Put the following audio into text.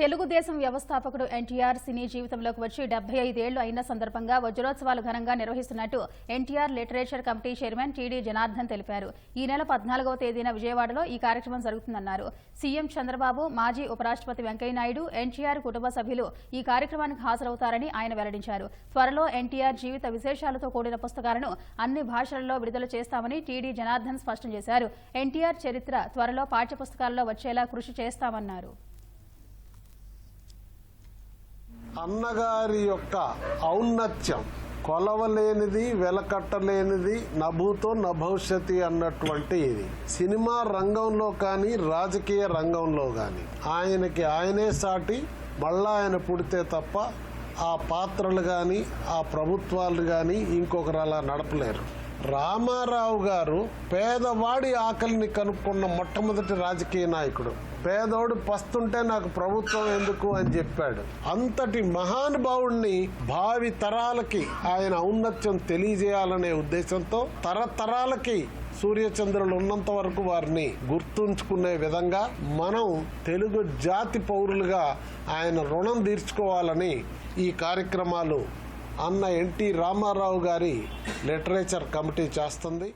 తెలుగుదేశం వ్యవస్థాపకుడు ఎన్టీఆర్ సినీ జీవితంలోకి వచ్చి డెబ్బై ఐదేళ్ళు అయిన సందర్భంగా వజ్రోత్సవాలు ఘనంగా నిర్వహిస్తున్నట్టు NTR literature committee chairman TD Janardhan తెలిపారు. ఈ నెల పద్నాలుగవ తేదీన విజయవాడలో ఈ కార్యక్రమం జరుగుతుందన్నారు. సీఎం చంద్రబాబు మాజీ ఉపరాష్ట్రపతి వెంకయ్యనాయుడు ఎన్టీఆర్ కుటుంబ సభ్యులు ఈ కార్యక్రమానికి హాజరవుతారని ఆయన వెల్లడించారు. త్వరలో ఎన్టీఆర్ జీవిత విశేషాలతో కూడిన పుస్తకాలను అన్ని భాషలలో విడుదల చేస్తామని టీడీ జనార్దన్ స్పష్టం చేశారు. ఎన్టీఆర్ చరిత్ర త్వరలో పాఠ్యపుస్తకాల్లో వచ్చేలా కృషి చేస్తామన్నారు. అన్నగారి యొక్క ఔన్నత్యం కొలవలేనిది వెలకట్టలేనిది నభూతో నభవిష్యతి అన్నటువంటి ఇది. సినిమా రంగంలో కానీ రాజకీయ రంగంలో కానీ ఆయనకి ఆయనే సాటి మళ్ళా ఆయన పుడితే తప్ప ఆ పాత్రలు కానీ ఆ ప్రభుత్వాలు కానీ ఇంకొకరు అలా నడపలేరు. రామారావు గారు పేదవాడి ఆకలిని కనుక్కున్న మొట్టమొదటి రాజకీయ నాయకుడు. పేదోడు పస్తుంటే నాకు ప్రభుత్వం ఎందుకు అని చెప్పాడు. అంతటి మహానుభావుణ్ణి భావి తరాలకి ఆయన ఔన్నత్యం తెలియజేయాలనే ఉద్దేశంతో తరతరాలకి సూర్యచంద్రులు ఉన్నంత వరకు వారిని గుర్తుంచుకునే విధంగా మనం తెలుగు జాతి పౌరులుగా ఆయన రుణం తీర్చుకోవాలని ఈ కార్యక్రమాలు అన్న ఎన్టీ రామారావు గారి లిటరేచర్ కమిటీ చేస్తుంది.